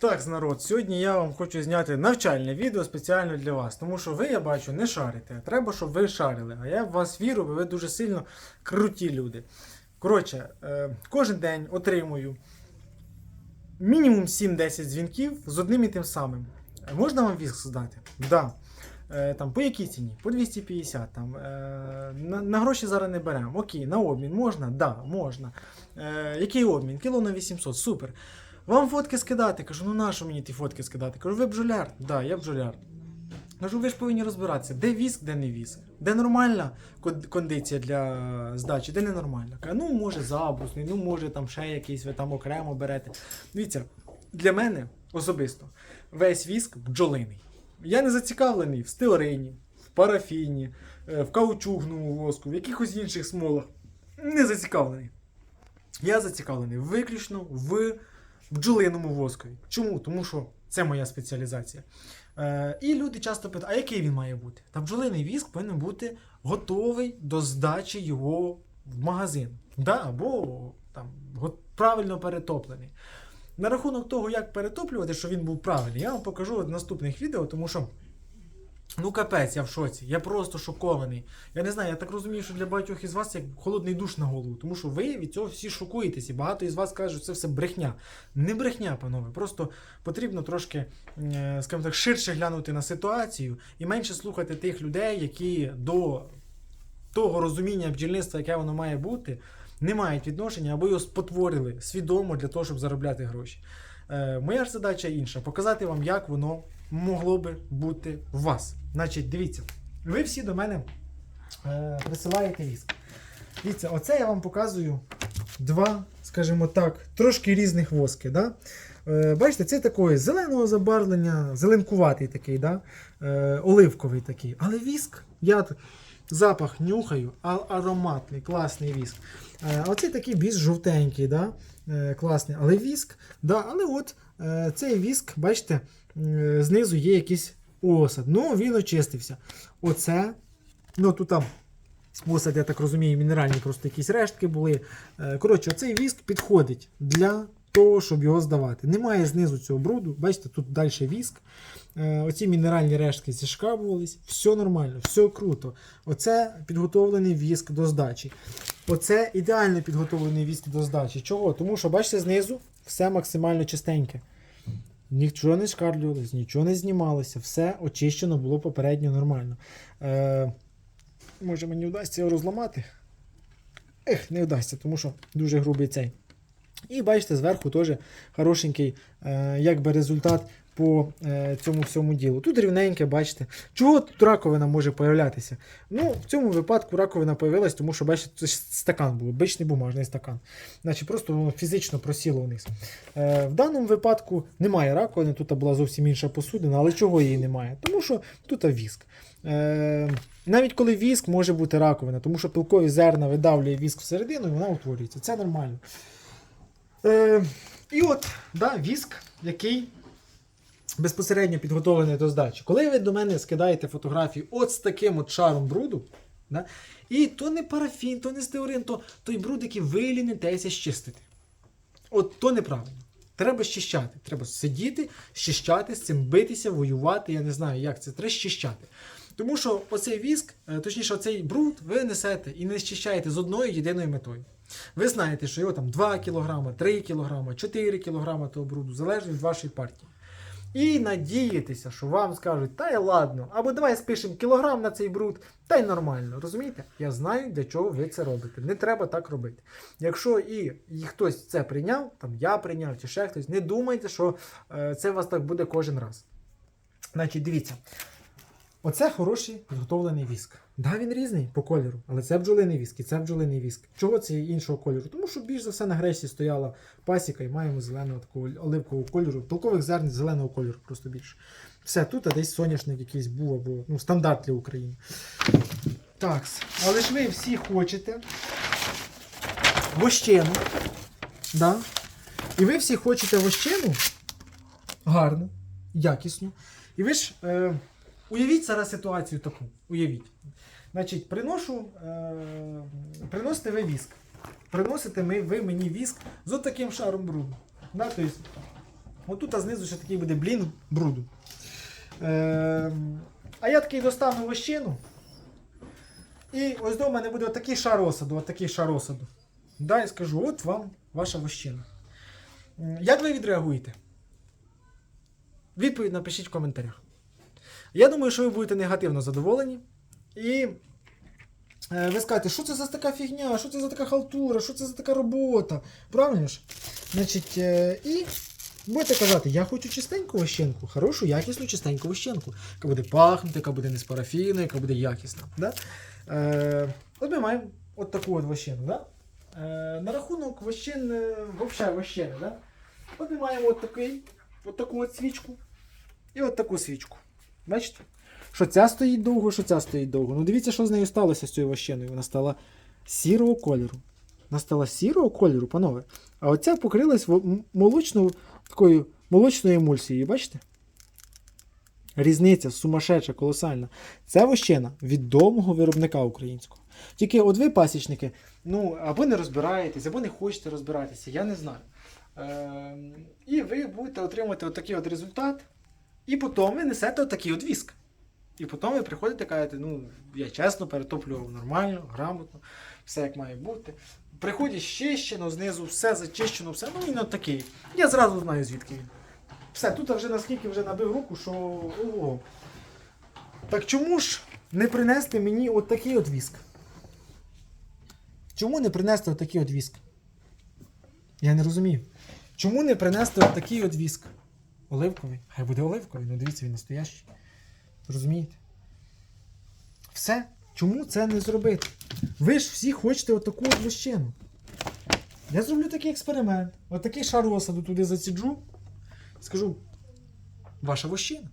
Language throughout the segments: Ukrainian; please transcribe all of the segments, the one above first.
Так, народ, сьогодні я вам хочу зняти навчальне відео спеціально для вас, тому що ви, я бачу, не шарите. Треба, щоб ви шарили. А я в вас вірю, бо ви дуже сильно круті люди. Коротше, е, кожен день отримую мінімум 7-10 дзвінків з одним і тим самим. Можна вам віск здати? Да. Е, Там, по якій ціні? По 250. Там, е, на, на гроші зараз не беремо. Окей, на обмін можна? Да, можна. Який обмін? Кіло на 800, супер. Вам фотки скидати. Кажу, ну нащо мені ті фотки скидати? Кажу, ви бджоляр? Да, я бджоляр. Кажу, ви ж повинні розбиратися, де віск, де не віск. Де нормальна кондиція для здачі, де ненормальна. Каже, ну може забусний, ну може там ще якийсь, ви там окремо берете. Дивіться, для мене особисто весь віск бджолиний. Я не зацікавлений в стеарині, в парафіні, е, в каучугному воску, в якихось інших смолах. Не зацікавлений. Я зацікавлений виключно в бджолиному воскові. Чому? Тому що це моя спеціалізація. Е, і люди часто питають, а який він має бути? Та бджолиний віск повинен бути готовий до здачі його в магазин. Да? Або там, правильно перетоплений. На рахунок того, як перетоплювати, що він був правильний, я вам покажу в наступних відео, тому що. Ну, капець, я в шоці. Я просто шокований. Я не знаю, я так розумію, що для багатьох із вас як холодний душ на голову, тому що ви від цього всі шокуєтесь, і багато із вас кажуть, що це все брехня. Не брехня, панове. Просто потрібно трошки, е, скажімо так, ширше глянути на ситуацію і менше слухати тих людей, які до того розуміння бджільництва, яке воно має бути, не мають відношення або його спотворили свідомо для того, щоб заробляти гроші. Е, моя ж задача інша показати вам, як воно могло би бути у вас. Значить, дивіться, ви всі до мене е, присилаєте віск. Дивіться, оце я вам показую два, скажімо так, трошки різних воски. Да? Е, бачите, це такої зеленого забарвлення, зеленкуватий такий, да? е, оливковий такий. Але віск, я запах нюхаю, а ароматний, класний віск. Е, оцей такий більш жовтенький, да? е, класний, але віск. Да? Але от е, цей віск, бачите, знизу є якийсь осад. Ну, він очистився. Оце, ну тут там осад, я так розумію, мінеральні просто якісь рештки були. Е, Коротше, оцей віск підходить для того, щоб його здавати. Немає знизу цього бруду. Бачите, тут далі віск. Е, Оці мінеральні рештки зішкабувались. Все нормально, все круто. Оце підготовлений віск до здачі. Оце ідеально підготовлений віск до здачі. Чого? Тому що, бачите, знизу все максимально чистеньке. Нічого не шкарлювалося, нічого не знімалося, все очищено було попередньо нормально. Е, може мені вдасться його розламати? Ех, не вдасться, тому що дуже грубий цей. І бачите, зверху теж хорошенький е, якби результат по е, цьому всьому ділу. Тут рівненьке, бачите. Чого тут раковина може появлятися? Ну, в цьому випадку раковина появилась, тому що, бачите, це стакан був, обичний бумажний стакан. Значить, просто воно фізично просіло вниз. Е, в даному випадку немає раковини, тут була зовсім інша посудина, але чого її немає? Тому що тут віск. Навіть коли віск може бути раковина, тому що пилкові зерна видавлює віск всередину і вона утворюється. Це нормально. Е, і от, да, віск, який безпосередньо підготовлений до здачі. Коли ви до мене скидаєте фотографії от з таким от шаром бруду, да, і то не парафін, то не стеорин, то той бруд, який ви лінитеся щистити. От то неправильно. Треба щищати. Треба сидіти, щищати, з цим битися, воювати. Я не знаю, як це. Треба щищати. Тому що оцей віск, е, точніше, оцей бруд, ви несете і не щищаєте з одною єдиною метою. Ви знаєте, що його там 2 кг, 3 кг, 4 кг того бруду, залежно від вашої партії. І надіятися, що вам скажуть, та й ладно, або давай спишемо кілограм на цей бруд, та й нормально. Розумієте? Я знаю, для чого ви це робите. Не треба так робити. Якщо і, і хтось це прийняв, там я прийняв чи ще хтось, не думайте, що е, це вас так буде кожен раз. Значить, дивіться. Оце хороший підготовлений віск. Да, він різний по кольору, але це бджолиний віск і це бджолиний віск. Чого це іншого кольору? Тому що більш за все на гречці стояла пасіка і маємо зеленого такого оливкового кольору, толкових зерн зеленого кольору просто більше. Все, тут а десь соняшник якийсь був або ну, стандарт для України. Так, але ж ви всі хочете вощену. Да? І ви всі хочете вощену гарну, якісну. І ви ж. Е, Уявіть зараз ситуацію таку. Уявіть. Значить, приношу, е, приносите ви віск. Приносите ми, ви мені віск з от таким шаром бруду. Да, тобто, Отут а знизу ще такий буде блін бруду. Е, а я такий достану вощину. І ось до мене буде отакий шар осаду, отакий шар осаду. Да, і скажу, от вам ваша вощина. Як ви відреагуєте? Відповідь напишіть в коментарях. Я думаю, що ви будете негативно задоволені. І е, ви скажете, що це за така фігня, що це за така халтура, що це за така робота. Правильно ж? Значить, е, і будете казати, я хочу чистеньку вощенку, хорошу, якісну чистеньку вощенку, яка буде пахнути, яка буде не з парафіну, яка буде якісна. Да? Е, от ми маємо от таку от вощину. Да? Е, на рахунок вощин, е, взагалі вощини. Да? От ми маємо от, такий, от таку от свічку і от таку свічку. Бачите? Що ця стоїть довго, що ця стоїть довго. Ну дивіться, що з нею сталося з цією вощиною. Вона стала сірого кольору. Вона стала сірого кольору, панове. А оця покрилась молочною такою молочною емульсією, бачите? Різниця сумасшедша, колосальна. Це вощина відомого виробника українського. Тільки от ви, пасічники, ну, або не розбираєтесь, або не хочете розбиратися, я не знаю. Ем, і ви будете отримувати отакий от результат, і потім ви несете отакий от віск. І потім ви приходите і кажете, ну, я чесно перетоплював нормально, грамотно, все як має бути. Приходить щищено, знизу все зачищено, все, ну він от такий. Я зразу знаю, звідки він. Все, тут вже наскільки вже набив руку, що. Ого. Так чому ж не принести мені от такий от віск? Чому не принести от такий от віск? Я не розумію. Чому не принести от такий от віск? Оливковий? Хай буде оливковий, ну дивіться, він настоящий. Розумієте? Все. Чому це не зробити? Ви ж всі хочете отаку от. Я зроблю такий експеримент. Отакий шар осаду туди заціджу. Скажу, ваша вощина.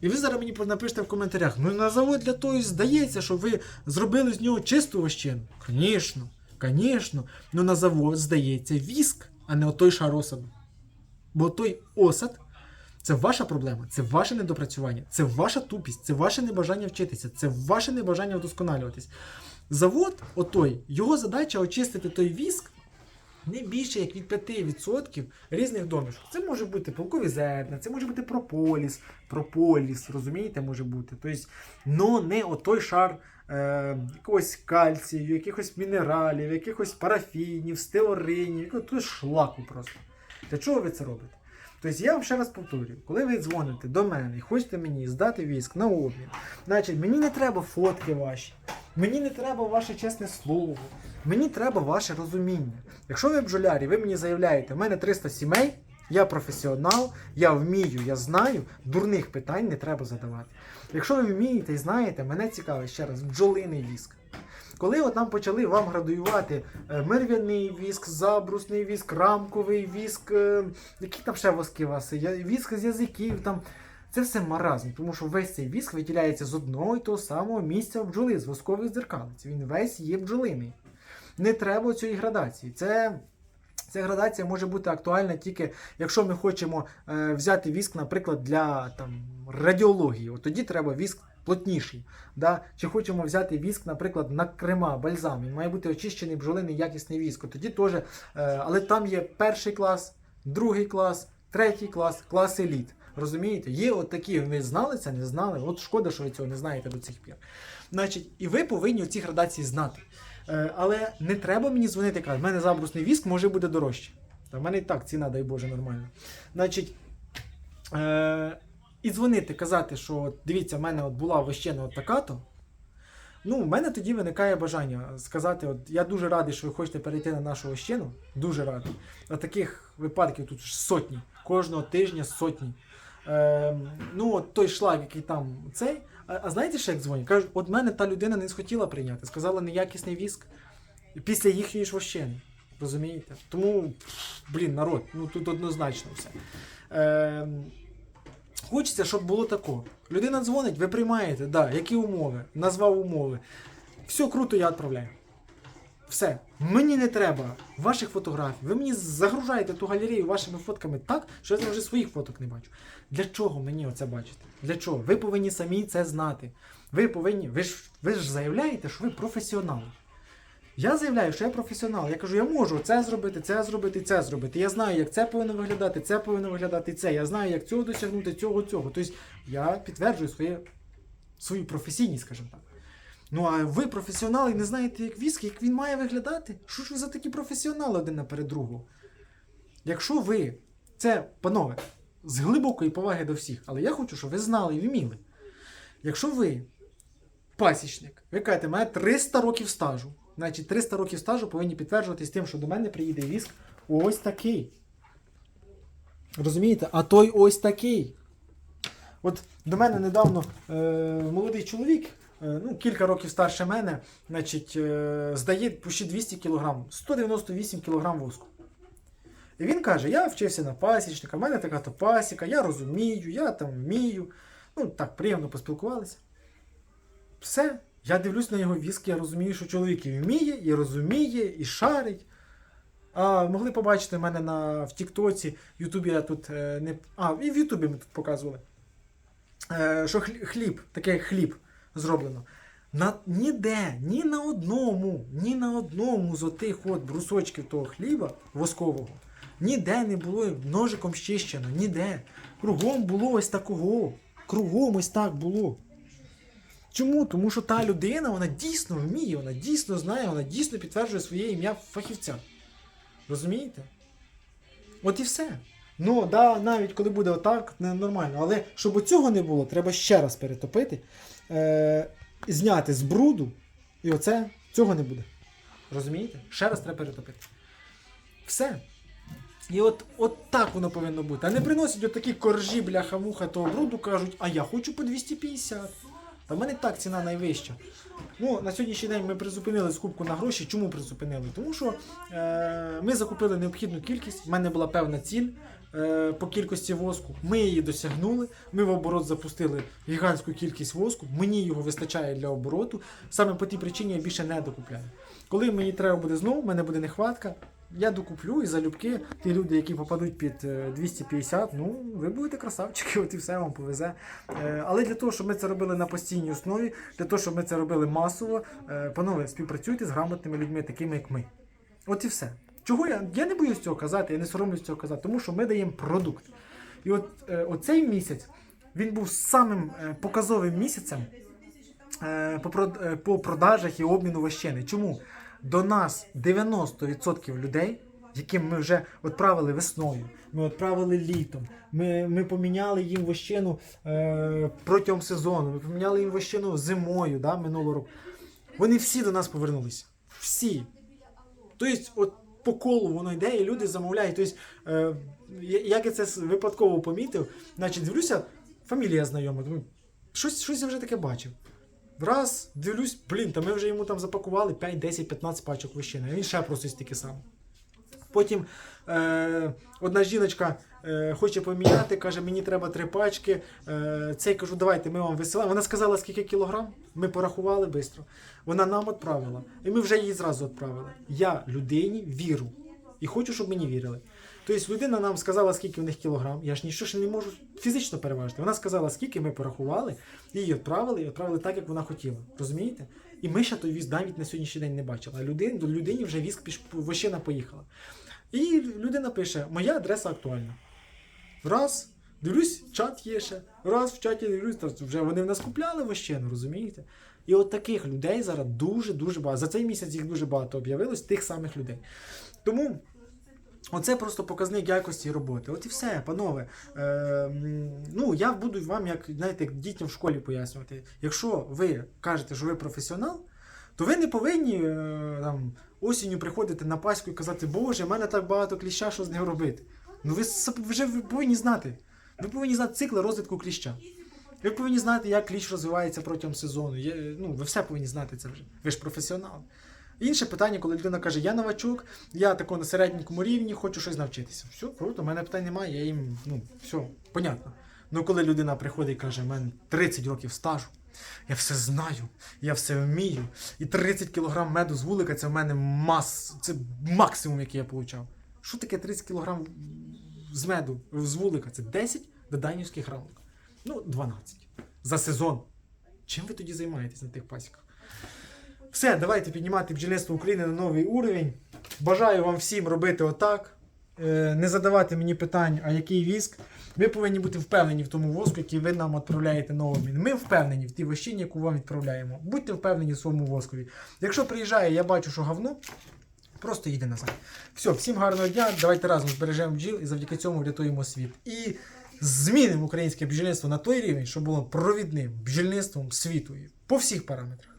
І ви зараз мені напишете в коментарях, ну на завод для того здається, що ви зробили з нього чисту вощину. Звісно, звісно. Ну на завод здається віск, а не отой шар осаду. Бо той осад це ваша проблема, це ваше недопрацювання, це ваша тупість, це ваше небажання вчитися, це ваше небажання вдосконалюватись. Завод, отой, його задача очистити той віск не більше як від 5% різних домішок. Це може бути полкові зерна, це може бути прополіс, прополіс, розумієте, може бути. Тобто, но не отой шар е, якогось кальцію, якихось мінералів, якихось парафінів, стеоринів, якогось шлаку просто. Для чого ви це робите? Тобто я вам ще раз повторюю, коли ви дзвоните до мене і хочете мені здати віск на обмін, значить мені не треба фотки ваші, мені не треба ваше чесне слово, мені треба ваше розуміння. Якщо ви бджолярі, ви мені заявляєте, в мене 300 сімей, я професіонал, я вмію, я знаю, дурних питань не треба задавати. Якщо ви вмієте і знаєте, мене цікавить ще раз бджолиний віск. Коли от нам почали вам градуювати е, мерв'яний віск, забрусний віск, рамковий віск, е, які там ще воски вас, віск з язиків, там. Це все маразм, тому що весь цей віск виділяється з одного і того самого місця бджоли, з воскових дзеркалиць. Він весь є бджолиний. Не треба цієї градації. Це, ця градація може бути актуальна тільки, якщо ми хочемо е, взяти віск, наприклад, для там, радіології. От тоді треба віск плотніший. Да? Чи хочемо взяти віск, наприклад, на крема, бальзам. Він має бути очищений бджолиний якісний віск. Тоді теж, е, але там є перший клас, другий клас, третій клас, клас еліт. Розумієте? Є от такі, ви знали це, не знали. От шкода, що ви цього не знаєте до цих пір. Значить, і ви повинні ці градації знати. Е, але не треба мені дзвонити казати, в мене забрусний віск може буде дорожче. Та в мене і так ціна, дай Боже, нормальна. Значить, е, і дзвонити, казати, що дивіться, в мене от була вощена от така-то. Ну, в мене тоді виникає бажання сказати: от я дуже радий, що ви хочете перейти на нашу ощину. Дуже радий. А таких випадків тут сотні. Кожного тижня сотні. Е, ну, от той шлак, який там цей. А, а знаєте, ще як дзвонять? Кажуть, от мене та людина не схотіла прийняти, сказала неякісний віск після їхньої ж вощини. Розумієте? Тому, блін, народ, ну тут однозначно все. Е, Хочеться, щоб було тако. Людина дзвонить, ви приймаєте, да, які умови, назвав умови. Все круто, я відправляю. Все. Мені не треба ваших фотографій. Ви мені загружаєте ту галерею вашими фотками так, що я вже своїх фоток не бачу. Для чого мені оце бачити? Для чого? Ви повинні самі це знати. Ви повинні, ви ж, ви ж заявляєте, що ви професіонали. Я заявляю, що я професіонал. Я кажу, я можу це зробити, це зробити, це зробити. Я знаю, як це повинно виглядати, це повинно виглядати, це. Я знаю, як цього досягнути, цього, цього. Тобто я підтверджую своє, свою професійність, скажімо так. Ну а ви професіонали не знаєте, як віск, як він має виглядати? Що ж ви за такі професіонали один наперед другого? Якщо ви, це, панове, з глибокої поваги до всіх, але я хочу, щоб ви знали і вміли. Якщо ви пасічник, ви кажете, має 300 років стажу, значить 300 років стажу повинні підтверджуватись тим, що до мене приїде віск ось такий. Розумієте? А той ось такий. От до мене недавно е, молодий чоловік, е, ну, кілька років старше мене, значить, е, здає почти 200 кг, 198 кг воску. І він каже: я вчився на пасічника, в мене така то пасіка, я розумію, я там вмію. Ну, так, приємно поспілкувалися. Все. Я дивлюсь на його віск, я розумію, що чоловік і вміє, і розуміє, і шарить. А могли побачити в мене на, в Тіктоці, Ютубі я тут е, не. А, і в Ютубі ми тут показували. Е, що хлі- хліб, такий хліб зроблено. На, ніде, ні на одному, ні на одному з отих от брусочків того хліба воскового, ніде не було ножиком щищено, ніде. Кругом було ось такого. Кругом ось так було. Чому? Тому що та людина, вона дійсно вміє, вона дійсно знає, вона дійсно підтверджує своє ім'я фахівця. Розумієте? От і все. Ну, да, навіть коли буде отак, не нормально. Але щоб цього не було, треба ще раз перетопити, е- зняти з бруду, і оце цього не буде. Розумієте? Ще раз треба перетопити. Все. І от, от так воно повинно бути. А не приносять отакі коржі, бляха-муха того бруду, кажуть, а я хочу по 250. Та в мене так ціна найвища. Ну, на сьогоднішній день ми призупинили скупку на гроші. Чому призупинили? Тому що е, ми закупили необхідну кількість, в мене була певна ціль е, по кількості воску. Ми її досягнули. Ми в оборот запустили гігантську кількість воску. Мені його вистачає для обороту. Саме по тій причині я більше не докупляю. Коли мені треба буде знову, в мене буде нехватка. Я докуплю і залюбки ті люди, які попадуть під е, 250, ну ви будете красавчики, от і все вам повезе. Е, Але для того, щоб ми це робили на постійній основі, для того, щоб ми це робили масово, е, панове, співпрацюйте з грамотними людьми, такими як ми. От і все. Чого я? Я не боюсь цього казати, я не соромлюсь цього казати, тому що ми даємо продукт. І от е, оцей місяць він був самим е, показовим місяцем е, е, по продажах і обміну вощини. Чому? До нас 90% людей, яким ми вже відправили весною, ми відправили літом, ми, ми поміняли їм вощину е, протягом сезону, ми поміняли їм вощину зимою да, минулого року. Вони всі до нас повернулися. Всі. Тобто, от по колу воно йде, і люди замовляють. Тобто, е, як я це випадково помітив, значить, дивлюся, фамілія знайома. Думаю, щось, щось я вже таке бачив. Раз, дивлюсь, блін, та ми вже йому там запакували 5, 10, 15 пачок вищини, він ще просить таке саме. Потім е, одна жіночка е, хоче поміняти, каже, мені треба три пачки. Е, цей кажу, давайте ми вам висилаємо. Вона сказала, скільки кілограм, ми порахували швидко. Вона нам відправила. І ми вже її зразу відправили. Я людині вірю. І хочу, щоб мені вірили. Тобто людина нам сказала, скільки в них кілограм. Я ж нічого ж не можу фізично переважити. Вона сказала, скільки ми порахували, її відправили і відправили так, як вона хотіла. Розумієте? І ми ще той віз навіть на сьогоднішній день не бачили. А людин, людині вже візк піш, вощина поїхала. І людина пише: Моя адреса актуальна. Раз, дивлюсь, чат є ще. Раз в чаті дивлюсь, вже вони в нас купляли вощину, розумієте? І от таких людей зараз дуже-дуже багато. За цей місяць їх дуже багато об'явилось, тих самих людей. Тому. Оце просто показник якості роботи. От і все, панове. Е, ну, я буду вам, як знаєте, як дітям в школі пояснювати. Якщо ви кажете, що ви професіонал, то ви не повинні е, там, осінню приходити на паську і казати, Боже, в мене так багато кліща, що з ним робити. Ну ви вже ви повинні знати. Ви повинні знати цикли розвитку кліща. Ви повинні знати, як кліщ розвивається протягом сезону. Є, ну, ви все повинні знати це вже. Ви ж професіонал. Інше питання, коли людина каже, я новачок, я тако на середньому рівні, хочу щось навчитися. Все, круто, в мене питань немає, я їм, ну, все, понятно. Ну коли людина приходить і каже, в мене 30 років стажу, я все знаю, я все вмію, і 30 кг меду з вулика це в мене мас, це максимум, який я получав. Що таке 30 кг з меду з вулика? Це 10 доданівських рамок. Ну, 12. За сезон. Чим ви тоді займаєтесь на тих пасіках? Все, давайте піднімати бджільництво України на новий уровень. Бажаю вам всім робити отак. Е, Не задавати мені питань, а який віск. Ви повинні бути впевнені в тому воску, який ви нам відправляєте на обмін. Ми впевнені в тій вощині, яку вам відправляємо. Будьте впевнені в своєму воскові. Якщо приїжджає, я бачу, що говно, просто їде назад. Все, всім гарного дня. Давайте разом збережемо бджіл і завдяки цьому врятуємо світ. І змінимо українське бджільництво на той рівень, щоб було провідним бджільництвом світу по всіх параметрах.